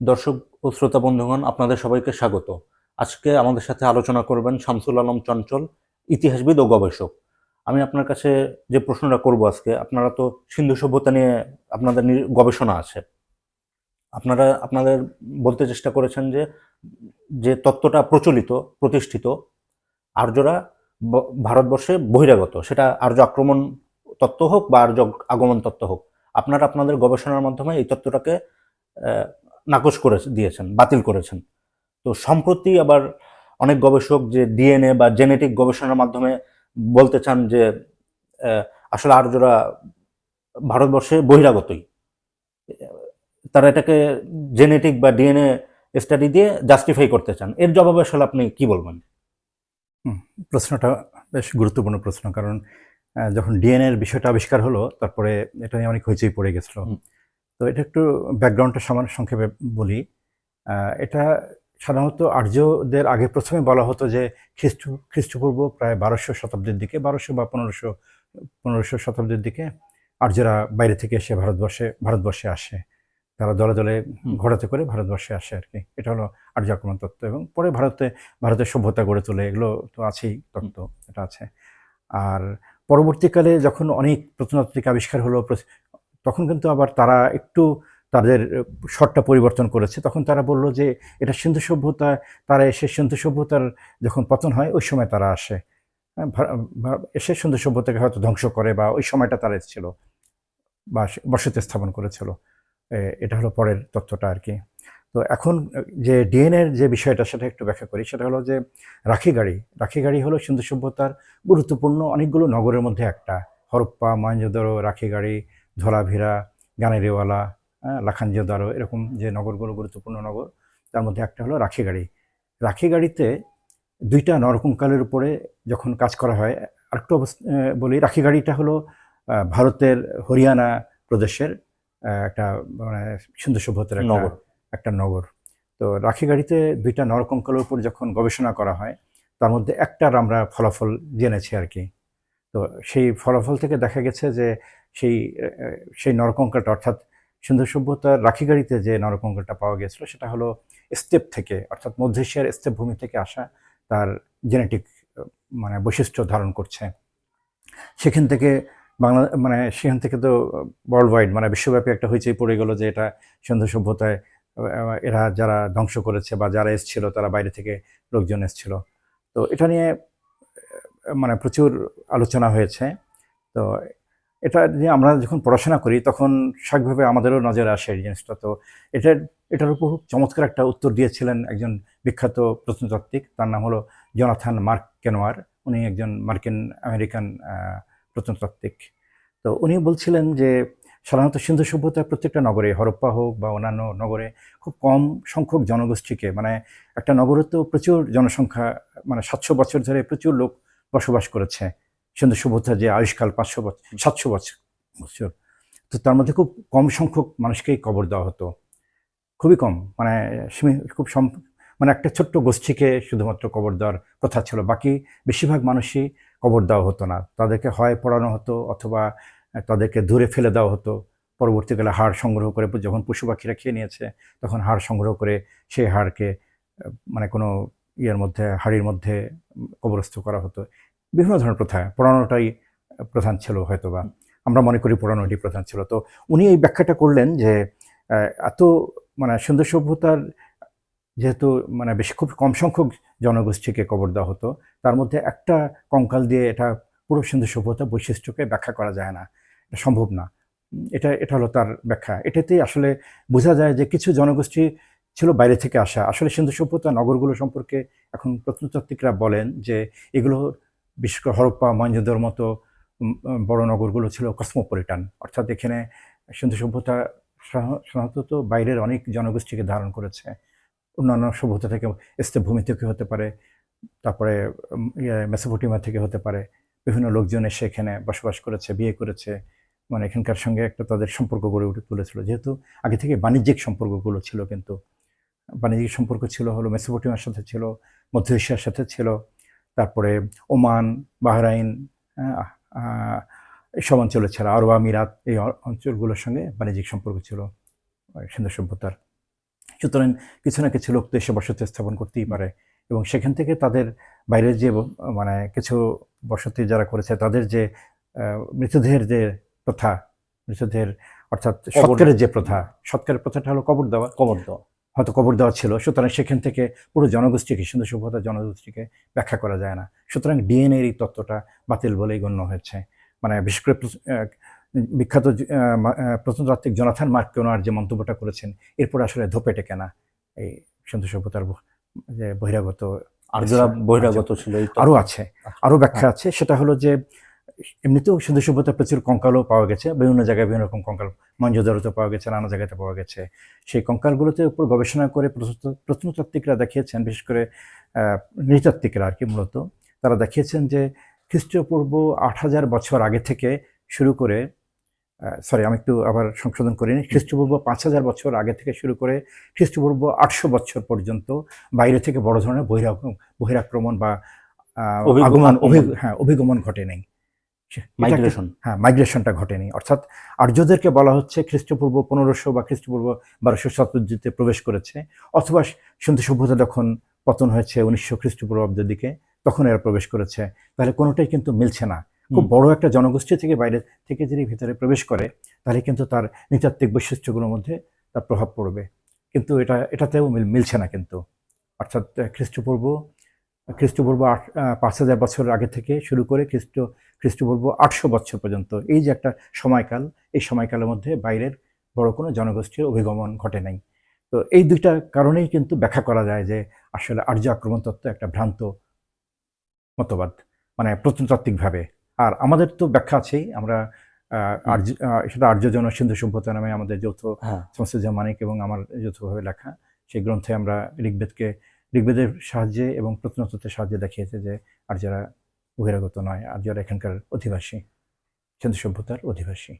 দর্শক ও শ্রোতা বন্ধুগণ, আপনাদের সবাইকে স্বাগত। আজকে আমাদের সাথে আলোচনা করবেন শামসুল আলম চঞ্চল, ইতিহাসবিদ ও গবেষক। আমি আপনার কাছে যে প্রশ্নটা করব আজকে, আপনারা তো সিন্ধু সভ্যতা নিয়ে আপনাদের গবেষণা আছে। আপনারা, আপনাদের বলতে চেষ্টা করেছেন যে যে তত্ত্বটা প্রচলিত, প্রতিষ্ঠিত, আর্যরা ভারতবর্ষে বহিরাগত, সেটা আর্য আক্রমণ তত্ত্ব হোক বা আর্য আগমন তত্ত্ব হোক। আপনারা, আপনাদের গবেষণার মাধ্যমে এই তত্ত্বটাকে নাকচ করে দিয়েছেন বাতিল করেছেন। তো সম্প্রতি আবার অনেক গবেষক যে ডিএনএ বা জেনেটিক গবেষণার মাধ্যমে বলতে চান যে আসলে আর্যরা ভারতবর্ষে বহিরাগতই। তারা এটাকে জেনেটিক বা ডিএনএ স্টাডি দিয়ে জাস্টিফাই করতে চান। এর জবাবে আসলে আপনি কি বলবেন? প্রশ্নটা বেশ গুরুত্বপূর্ণ প্রশ্ন কারণ যখন ডিএনএর বিষয়টা আবিষ্কার হলো তারপরে এটা নিয়ে অনেক হইচই পড়ে গেছিল। তো এটা একটু ব্যাকগ্রাউন্ডটা সমান সংক্ষেপে বলি। এটা সাধারণত আর্যদের আগে প্রথমে বলা হতো যে খ্রিস্ট খ্রিস্টপূর্ব প্রায় বারোশো শতাব্দীর দিকে বারোশো বা পনেরোশো পনেরোশো শতাব্দীর দিকে আর্যরা বাইরে থেকে এসে ভারতবর্ষে ভারতবর্ষে আসে। তারা দলে দলে। ঘোরাতে করে ভারতবর্ষে আসে আর কি। এটা হলো আর্য আক্রমণ তত্ত্ব এবং পরে ভারতে ভারতের সভ্যতা গড়ে তোলে এগুলো তো আছেই তত্ত্ব এটা আছে। আর পরবর্তীকালে যখন অনেক প্রত্নতাত্ত্বিক আবিষ্কার হলো তখন কিন্তু আবার তারা একটু তাদের শটটা পরিবর্তন করেছে। তখন তারা বলল যে এটা সিন্ধু সভ্যতা তারা এসে সিন্ধু সভ্যতার যখন পতন হয় ওই সময় তারা আসে। হ্যাঁ, এসে সিন্ধু সভ্যতাকে হয়তো ধ্বংস করে বা ওই সময়টা তারা এসেছিল বা বসতি স্থাপন করেছিল। এটা হলো পরের তত্ত্বটা আর কি। তো এখন যে ডিএনএর যে বিষয়টা সেটা একটু ব্যাখ্যা করি। সেটা হলো যে রাখি গাড়ি। রাখি গাড়ি হলো সিন্ধু সভ্যতার গুরুত্বপূর্ণ অনেকগুলো নগরের মধ্যে একটা। হরপ্পা মহেঞ্জোদারো রাখি গাড়ি ধোলাভিরা গানেরিওয়ালা হ্যাঁ, লাখানজোদারো এরকম যে নগরগুলো গুরুত্বপূর্ণ নগর তার মধ্যে একটা হলো রাখি গাড়ি রাখি গাড়িতে দুইটা নরকঙ্কালের উপরে যখন কাজ করা হয় আরেকটু অবস্থা বলি রাখি গাড়িটা হলো ভারতের হরিয়ানা প্রদেশের একটা মানে সিন্ধু সভ্যতার নগর। একটা নগর। তো রাখি গাড়িতে দুইটা নরকঙ্কালের উপর যখন গবেষণা করা হয় তার মধ্যে একটার আমরা ফলাফল জেনেছি আর কি। তো সেই ফলাফল থেকে দেখা গেছে যে সেই সেই নরকঙ্কালটা অর্থাৎ সিন্ধু সভ্যতার রাখি গাড়িতে যে নরকঙ্কালটা পাওয়া গেছিল, সেটা হলো স্টেপ থেকে, অর্থাৎ মধ্য এশিয়ার স্টেপ ভূমি থেকে আসা তার জেনেটিক মানে বৈশিষ্ট্য ধারণ করছে। সেখান থেকে বাংলা মানে সেখান থেকে তো ওয়ার্ল্ড ওয়াইড মানে বিশ্বব্যাপী একটা হইচই পড়ে গেল যে এটা সিন্ধু সভ্যতায়, এরা যারা ধ্বংস করেছে বা যারা এসছিল, তারা বাইরে থেকে লোকজন এসছিল। তো এটা নিয়ে মানে প্রচুর আলোচনা হয়েছে। তো এটা নিয়ে আমরা যখন পড়াশোনা করি, তখন স্বাভাবিকভাবে আমাদেরও নজরে আসে এই জিনিসটা। তো এটার এটার উপর চমৎকার একটা উত্তর দিয়েছিলেন একজন বিখ্যাত প্রত্নতাত্ত্বিক। তার নাম হলো জনাথান মার্ক কেনোয়ার উনি একজন মার্কিন আমেরিকান প্রত্নতাত্ত্বিক। তো উনি বলছিলেন যে, সাধারণত সিন্ধু সভ্যতার প্রত্যেকটা নগরে, হরপ্পা হোক বা অন্যান্য নগরে, খুব কম সংখ্যক জনগোষ্ঠীকে মানে একটা নগরে তো প্রচুর জনসংখ্যা মানে সাতশো বছর ধরে প্রচুর লোক বসবাস করেছে। সুন্দর সভ্যতার যে আয়ুষ্কাল পাঁচশো বছর সাতশো বছর বছর তো তার মধ্যে খুব কম সংখ্যক মানুষকেই কবর দেওয়া হতো। খুবই কম মানে খুব সম মানে একটা ছোট্ট গোষ্ঠীকে শুধুমাত্র কবর দেওয়ার কথা ছিল। বাকি বেশিরভাগ মানুষই কবর দেওয়া হতো না। তাদেরকে হয় পড়ানো হতো অথবা তাদেরকে দূরে ফেলে দেওয়া হতো। পরবর্তীকালে হাড় সংগ্রহ করে যখন পশু পাখিরা খেয়ে নিয়েছে, তখন হাড় সংগ্রহ করে সেই হাড়কে মানে কোনো ইয়ের মধ্যে, হাড়ির মধ্যে কবরস্থ করা হতো। বিভিন্ন ধরনের প্রথা পড়ানোটাই প্রধান ছিল হয়তো বা আমরা মনে করি পড়ানোটি প্রধান ছিল। তো উনি এই ব্যাখ্যাটা করলেন যে এত মানে সুন্দর সভ্যতার যেহেতু মানে বেশি খুব কম সংখ্যক জনগোষ্ঠীকে কবর দেওয়া হতো, তার মধ্যে একটা কঙ্কাল দিয়ে এটা পুরো সিন্ধু সভ্যতা বৈশিষ্ট্যকে ব্যাখ্যা করা যায় না। এটা সম্ভব না। এটা এটা হলো তার ব্যাখ্যা। এটাতেই আসলে বোঝা যায় যে কিছু জনগোষ্ঠী ছিল বাইরে থেকে আসা। আসলে সিন্ধু সভ্যতা নগরগুলো সম্পর্কে এখন প্রত্নতাত্ত্বিকরা বলেন যে এগুলো বিশেষ করে হরপ্পা মহেঞ্জোদার মতো বড় নগরগুলো ছিল কসমোপলিটান। অর্থাৎ এখানে সিন্ধু সভ্যতা সাধা- সাধারণত বাইরের অনেক জনগোষ্ঠীকে ধারণ করেছে। অন্যান্য সভ্যতা থেকে ভূমি থেকে হতে পারে তারপরে ইয়ে, মেসোপটেমিয়া থেকে হতে পারে। বিভিন্ন লোকজন এসে এখানে বসবাস করেছে বিয়ে করেছে। মানে এখানকার সঙ্গে একটা তাদের সম্পর্ক গড়ে উঠে তুলেছিল। যেহেতু আগে থেকে বাণিজ্যিক সম্পর্কগুলো ছিল কিন্তু বাণিজ্যিক সম্পর্ক ছিল হলো মেসোপটেমিয়ার সাথে ছিল মধ্য এশিয়ার সাথে ছিল তারপরে ওমান বাহরাইন এসব অঞ্চলে ছাড়া আরব আমিরাত এই অঞ্চলগুলোর সঙ্গে বাণিজ্যিক সম্পর্ক ছিল সিন্ধু সভ্যতার। সুতরাং কিছু না কিছু লোক তো এসে বসতি স্থাপন করতেই পারে এবং সেখান থেকে তাদের বাইরের যে মানে কিছু বসতি যারা করেছে তাদের যে মৃতদেহের যে প্রথা মৃতদেহের অর্থাৎ সৎকারের যে প্রথা সৎকারের প্রথাটা হলো কবর দেওয়া। কবর দেওয়া। হয়তো কবর দেওয়া ছিল। সুতরাং সেখান থেকে পুরো জনগোষ্ঠীকে সিন্ধু সভ্যতা জনগোষ্ঠীকে ব্যাখ্যা করা যায় না। সুতরাং ডিএনএর এই তত্ত্বটা বাতিল বলেই গণ্য হয়েছে। মানে বিশেষ করে বিখ্যাত প্রত্নতাত্ত্বিক জনাথান মার্ক কেনার যে মন্তব্যটা করেছেন এরপর আসলে ধোপে টেকে না এই সিন্ধু সভ্যতার যে বহিরাগত আর যারা আচ্ছা, বহিরাগত ছিল আরও আছে। আরও ব্যাখ্যা আছে। সেটা হলো যে এমনিতেও সিন্ধু সভ্যতার প্রচুর কঙ্কালও পাওয়া গেছে বিভিন্ন জায়গায় বিভিন্ন রকম কঙ্কাল মঞ্জদারতে পাওয়া গেছে নানা জায়গাতে পাওয়া গেছে। সেই কঙ্কালগুলোতে উপর গবেষণা করে প্রত্ন- প্রত্নতাত্ত্বিকরা দেখিয়েছেন বিশেষ করে নৃতাত্ত্বিকরা আর কি মূলত। তারা দেখিয়েছেন যে খ্রিস্টপূর্ব আট হাজার বছর আগে থেকে শুরু করে সরি আমি একটু আবার সংশোধন করিনি খ্রিস্টপূর্ব পাঁচ হাজার বছর আগে থেকে শুরু করে খ্রিস্টপূর্ব আটশো বছর পর্যন্ত বাইরে থেকে বড় ধরনের বহিরাক্রমণ বা আগমন অভি- হ্যাঁ অভিগমন ঘটে নেই। মাইগ্রেশন হ্যাঁ মাইগ্রেশনটা ঘটেনি। অর্থাৎ আর্যদেরকে বলা হচ্ছে খ্রিস্টপূর্ব পনেরোশো বা খ্রিস্টপূর্ব বারোশো শতাব্দীতে প্রবেশ করেছে। অথবা সিন্ধু সভ্যতা যখন পতন হয়েছে উনিশশো খ্রিস্টপূর্বাব্দের দিকে তখন এরা প্রবেশ করেছে। তাহলে কোনোটাই কিন্তু মিলছে না। খুব। বড় একটা জনগোষ্ঠী থেকে বাইরে থেকে যদি ভিতরে প্রবেশ করে তাহলে কিন্তু তার নৃতাত্ত্বিক বৈশিষ্ট্যগুলোর মধ্যে তার প্রভাব পড়বে। কিন্তু এটা এটাতেও মিল- মিলছে না কিন্তু। অর্থাৎ খ্রিস্টপূর্ব খ্রিস্টপূর্ব আট পাঁচ হাজার বছর আগে থেকে শুরু করে খ্রিস্ট খ্রিস্টপূর্ব আটশো বছর পর্যন্ত এই যে একটা সময়কাল এই সময়কালের মধ্যে বাইরের বড় কোনো জনগোষ্ঠীর অভিগমন ঘটে নাই। তো এই দুইটা কারণেই কিন্তু ব্যাখ্যা করা যায় যে আসলে আর্য আক্রমণ তত্ত্ব একটা ভ্রান্ত মতবাদ মানে প্রত্নতাত্ত্বিকভাবে। আর আমাদের তো ব্যাখ্যা আছেই আমরা আর্য সেটা আর্য জন সিন্ধু সভ্যতা নামে আমাদের যৌথ হ্যাঁ। সমস্ত জামানিক এবং আমার যৌথভাবে লেখা সেই গ্রন্থে আমরা ঋগ্বেদকে ঋগ্বেদের সাহায্যে এবং প্রত্নতত্ত্বের সাহায্যে দেখিয়েছে যে আর যারা বহিরাগত নয়, আর যারা এখানকার অধিবাসী সিন্ধু সভ্যতার অধিবাসী।